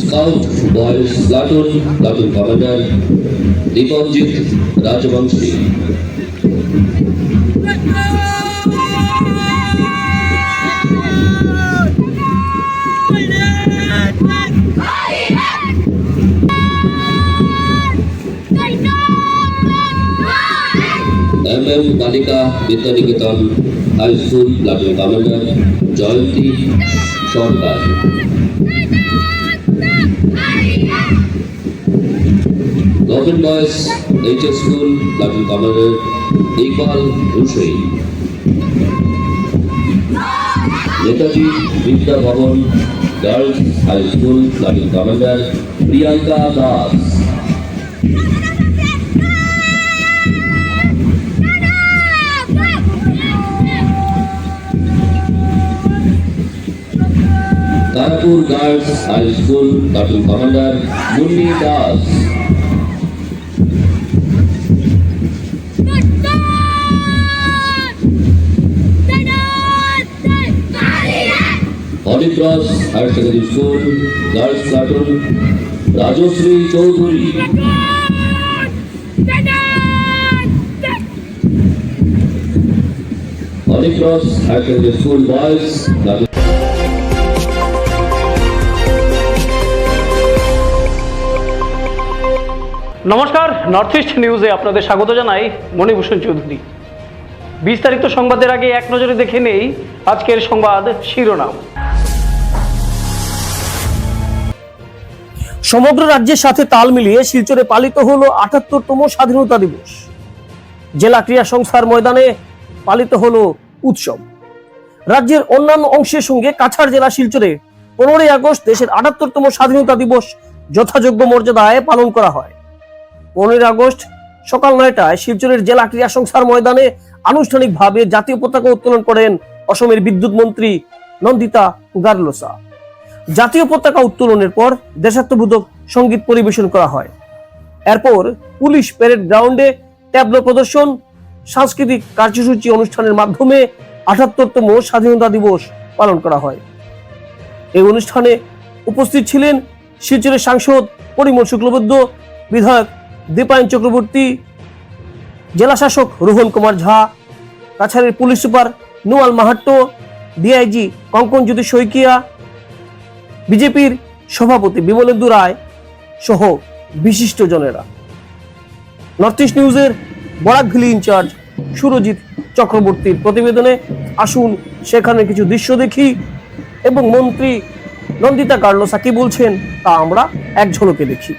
Scout boys platoon platoon commander Dipanjit Rajbongshi M M Balika Vidyaniketan high school platoon commander Jayanti Sarkar government boys H S school platoon commander Iqbal Rushoi Netaji Vidya Bhavan girls high school platoon commander Priyanka Das Tarapur girls high school platoon commander Munni Das holy cross higher secondary school girls platoon Rajshree Chowdhury. Holy cross higher secondary school boys নমস্কার north east নিউজে আপনাদের স্বাগত জানাই মণিভূষণ চৌধুরী। বিস্তারিত সংবাদের আগে এক নজরে দেখে নেই আজকের সংবাদ শিরোনাম। সমগ্র রাজ্যের সাথে তাল মিলিয়ে শিলচরে পালিত হলো আটাত্তরতম স্বাধীনতা দিবস। জেলা ক্রীড়া সংস্থার ময়দানে পালিত হলো উৎসব। রাজ্যের অন্যান্য অংশের সঙ্গে কাছাড় জেলা শিলচরে পনেরোই আগস্ট দেশের আটাত্তরতম স্বাধীনতা দিবস যথাযোগ্য মর্যাদায় পালন করা হয়। পনেরোই আগস্ট সকাল নয়টায় শিলচরের জেলা ক্রীড়া সংস্থার ময়দানে আনুষ্ঠানিকভাবে জাতীয় পতাকা উত্তোলন করেন অসমের বিদ্যুৎ মন্ত্রী নন্দিতা গার্লোসা। জাতীয় পতাকা উত্তোলনের পর দেশাত্মবোধক সংগীত পরিবেশন করা হয়। এরপর পুলিশ প্যারেড গ্রাউন্ডে ট্যাবলো প্রদর্শন, সাংস্কৃতিক কার্যসূচি অনুষ্ঠানের মাধ্যমে আঠাত্তরতম স্বাধীনতা দিবস পালন করা হয়। এই অনুষ্ঠানে উপস্থিত ছিলেন শিলচরের সাংসদ পরিমল শুক্লবৈদ্য, বিধায়ক দীপায়ন চক্রবর্তী, জেলা শাসক রোহন কুমার ঝা কাছাড়ের police super Numal Mahatta DIG Kankan Jyoti Saikia বিজেপির সভাপতি বিমলেন্দু রায় সহ বিশিষ্ট জনেরা নর্থ ইস্ট নিউজের বরাকভিলি ইনচার্জ সুরজিৎ চক্রবর্তীর প্রতিবেদনে আসুন সেখানে কিছু দৃশ্য দেখি এবং মন্ত্রী নন্দিতা কার্লোসা কি বলছেন তা আমরা এক ঝলকে দেখি।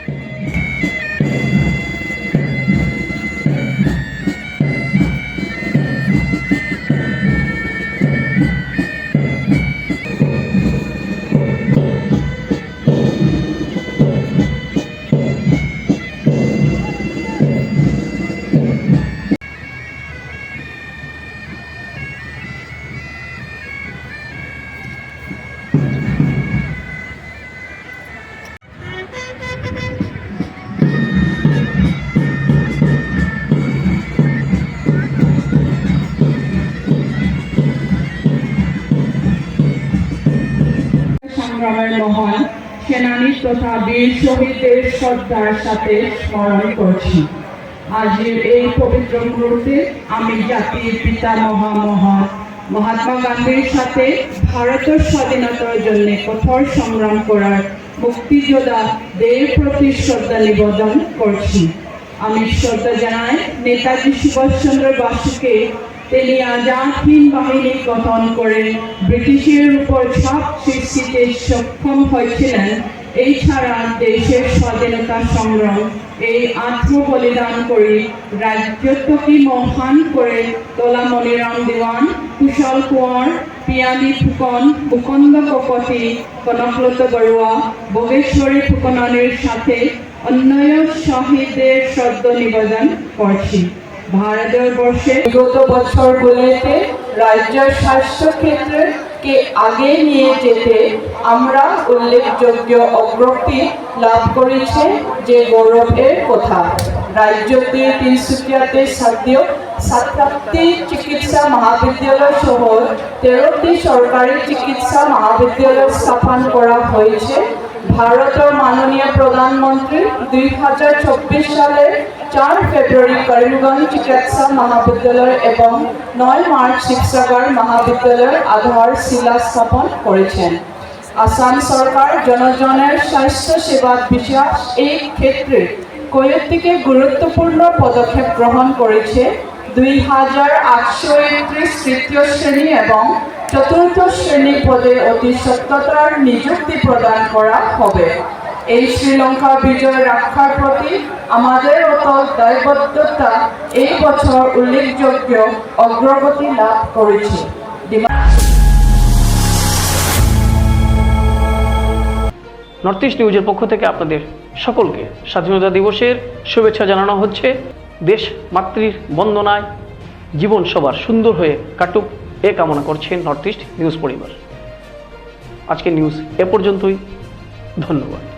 তথা বীর শহীদদের শ্রদ্ধার সাথে স্মরণ করছি। আজকের এই পবিত্র মুহূর্তে আমি জাতির পিতা মহামহান মহাত্মা গান্ধীর সাথে ভারতের স্বাধীনতার জন্য কঠোর সংগ্রাম করার মুক্তিযোদ্ধাদের প্রতি শ্রদ্ধা নিবেদন করছি। আমি শ্রদ্ধা জানাই নেতাজি সুভাষচন্দ্র বাসুকে। তিনি আজাদ হিন্দ বাহিনী গঠন করে ব্রিটিশের উপর ছাপ সৃষ্টিতে সক্ষম হয়েছিলেন। এছাড়া দেশের স্বাধীনতা সংগ্রাম, এই আত্মবলিদান করে, রাজ্যত্বকে মহান করে তোলা মনিরাম দেওয়ান, কুশল কুঁৱৰ পিয়ালি ফুকন, মুকুন্দ কপতি, কনকলত বড়ুয়া, বগেশ্বরী ফুকনানির সাথে অন্যান্য শহীদদের শ্রদ্ধ নিবেদন করছি। ভারতবর্ষে বিগত বছরগুলিতে রাজ্যের স্বাস্থ্য ক্ষেত্রকে আগে নিয়ে যেতে আমরা উল্লেখযোগ্য অগ্রগতি লাভ করেছে যে গৌরবের কথা। রাজ্যতে তিনসুকিয়াতে সাধ্য সাতটি চিকিৎসা মহাবিদ্যালয় সহ তেরোটি সরকারি চিকিৎসা মহাবিদ্যালয় স্থাপন করা হয়েছে। ভারতের মাননীয় প্রধানমন্ত্রী দুই হাজার চব্বিশ সালের চার ফেব্রুয়ারি করিমগঞ্জ চিকিৎসা মহাবিদ্যালয় এবং নয় মার্চ শিবসাগর মহাবিদ্যালয়ের আধার শিলা স্থাপন করেছেন। আসাম সরকার জনজনের স্বাস্থ্য সেবা বিশ্বাস এই ক্ষেত্রে কয়েকটিকে গুরুত্বপূর্ণ পদক্ষেপ গ্রহণ করেছে। দুই হাজার আটশো একত্রিশ তৃতীয় শ্রেণি এবং চতুর্থ শ্রেণি পদে অতি সত্যতার নিযুক্তি প্রদান করা হবে। এই শ্রীলঙ্কা বিজয় রক্ষার প্রতি আমাদের অটল দায়বদ্ধতা এই বছর উল্লেখযোগ্য অগ্রগতি লাভ করেছে। নর্থ ইস্ট নিউজের পক্ষ থেকে আপনাদের সকলকে স্বাধীনতা দিবসের শুভেচ্ছা জানানো হচ্ছে। দেশ মাতৃর বন্দনায় জীবন সবার সুন্দর হয়ে কাটুক এ কামনা করছেন নর্থ ইস্ট নিউজ পরিবার। আজকের নিউজ এ পর্যন্তই। ধন্যবাদ।